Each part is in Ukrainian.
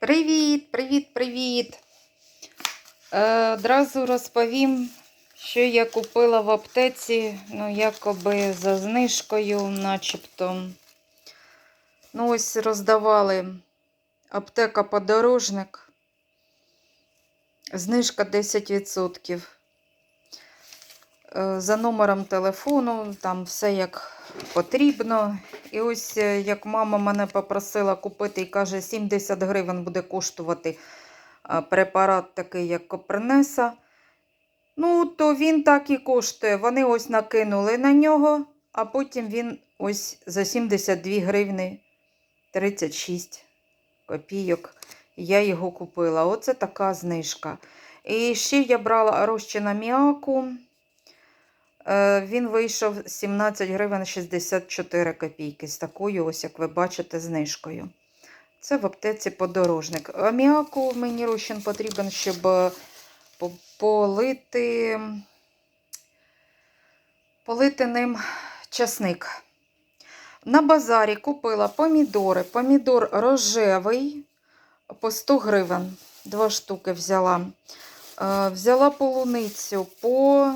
Привіт, привіт, привіт. Е, одразу розповім, що я купила в аптеці, ну, якоби за знижкою, начебто. Ну, ось роздавали аптека подорожник. Знижка 10%. Е, За номером телефону, там все як потрібно. І ось е, як мама мене попросила купити і каже, 70 гривень буде коштувати препарат такий, як Копринеса. Ну, то він так і коштує. Вони ось накинули на нього, а потім він ось за 72 гривни 36 копійок. Я його купила. Оце така знижка. І ще я брала розчин аміаку. Е, Він вийшов 17 гривень 64 копійки з такою, ось як ви бачите, знижкою. Це в аптеці подорожник. Аміаку мені розчин потрібен, щоб е, полити, полити ним часник. На базарі купила помідори. Помідор рожевий по 100 гривень. Два штуки взяла. Е, Взяла полуницю по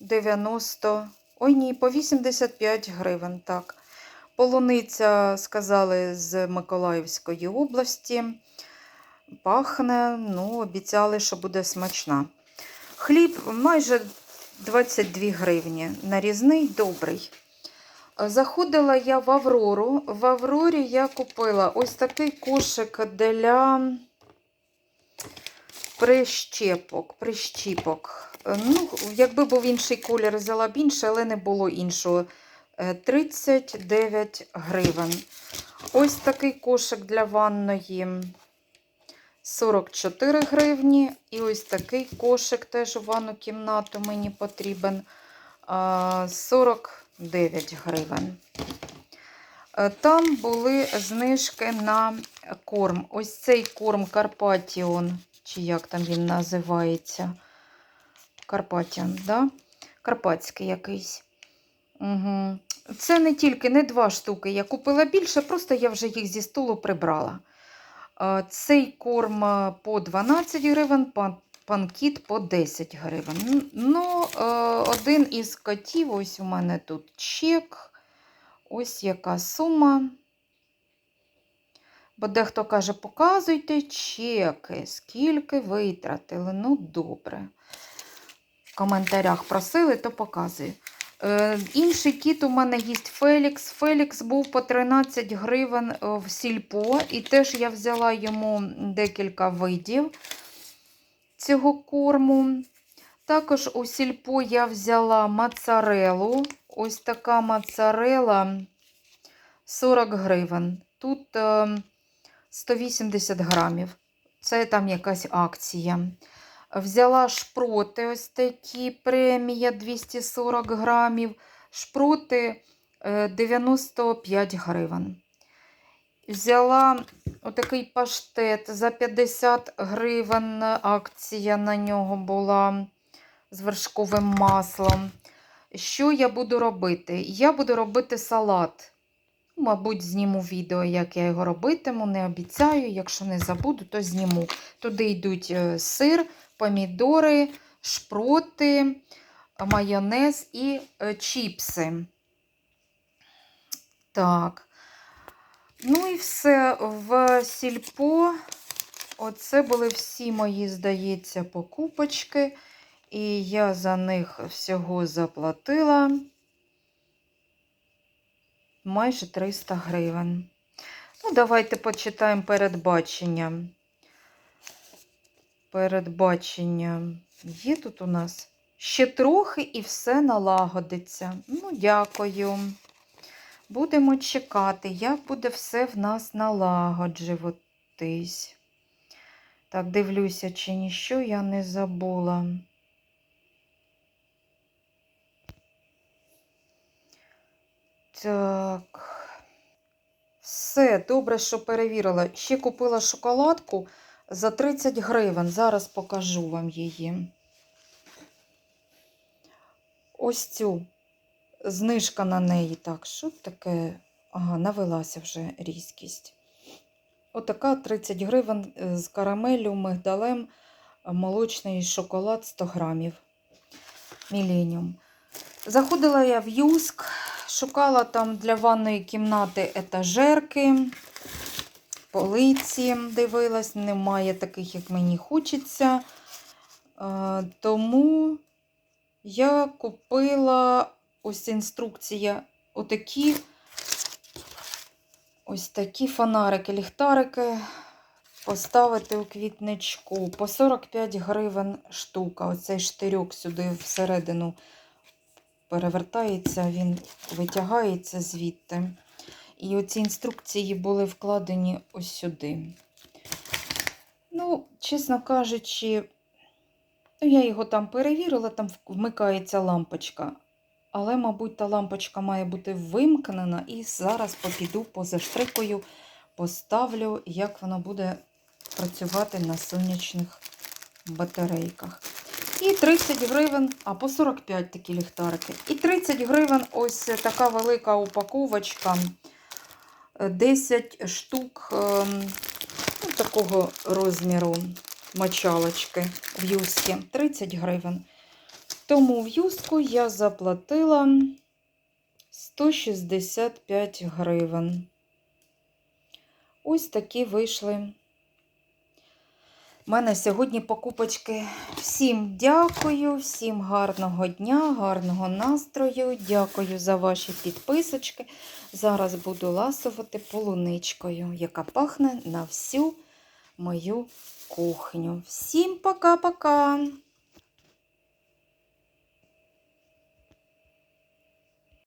90, ой ні, по 85 гривень, так. Полуниця, сказали, з Миколаївської області. Пахне, ну, обіцяли, що буде смачна. Хліб майже 22 гривні. Нарізний, добрий. Заходила я в Аврору. В Аврорі я купила ось такий кошик для прищепок. прищіпок. Е, Ну, якби був інший колір, взяла б інше, але не було іншого. Е, 39 гривень. Ось такий кошик для ванної 44 гривні. І ось такий кошик теж у ванну кімнату мені потрібен 49 гривень. Е, Там були знижки на корм. Ось цей корм Карпатіон, чи як там він називається. Карпатіон, да? Карпатський якийсь. Угу. Це не тільки не два штуки. Я купила більше, просто я вже їх зі столу прибрала. Е, Цей корм е, по 12 гривень, пан, панкіт по 10 гривень. Ну, е, один із котів, ось у мене тут чек. Ось яка сума. Бо дехто каже, показуйте чеки, скільки витратили. Ну, добре. В коментарях просили, то показую. Е, інший кіт у мене є Фелікс. Фелікс був по 13 гривень е, в сільпо, і теж я взяла йому декілька видів цього корму. Також у сільпо я взяла моцарелу. Ось така моцарела 40 гривень. Тут е, 180 грамів. Це там якась акція. Взяла шпроти ось такі премія 240 грамів. Шпроти е, 95 гривень. Взяла отакий паштет за 50 гривень. Акція на нього була з вершковим маслом. Що я буду робити? Я буду робити салат. Мабуть, зніму відео, як я його робитиму. Не обіцяю. Якщо не забуду, то зніму. Туди йдуть е, сир, помідори, шпроти, майонез і е, чіпси. Так. Ну і все в сільпо. Оце були всі мої, здається, покупочки. І я за них всього заплатила майже 300 гривень. Ну, давайте почитаємо передбачення. Передбачення є тут у нас. Ще трохи і все налагодиться. Ну, дякую. Будемо чекати, як буде все в нас налагоджуватись. Так, дивлюся, чи ніщо я не забула. Так. Все, добре, що перевірила. Ще купила шоколадку за 30 гривень. Зараз покажу вам її. Ось цю знижка на неї. Так, що таке? Ага, навелася вже різкість. Отака 30 гривень е, з карамелю, мигдалем, молочний шоколад 100 грамів. Міленіум. Заходила я в Юск, шукала там для ванної кімнати етажерки, полиці дивилась, немає таких, як мені хочеться. Е, Тому я купила ось інструкція, отакі ось такі фонарики, ліхтарики поставити у квітничку. По 45 гривень штука. Оцей штирьок сюди всередину перевертається, він витягається звідти. І оці інструкції були вкладені ось сюди. Ну, чесно кажучи, ну, я його там перевірила, там вмикається лампочка. Але, мабуть, та лампочка має бути вимкнена. І зараз попіду позаштрикою, поставлю, як воно буде працювати на сонячних батарейках. І 30 гривень, а по 45 такі ліхтарики. І 30 гривень ось така велика упаковочка. Е, 10 штук ем, ну, такого розміру мочалочки в юскі. 30 гривень. Тому в юску я заплатила 165 гривень. Ось такі вийшли. У мене сьогодні покупочки. Всім дякую, всім гарного дня, гарного настрою. Дякую за ваші підписочки. Зараз буду ласувати полуничкою, яка пахне на всю мою кухню. Всім пока-пока!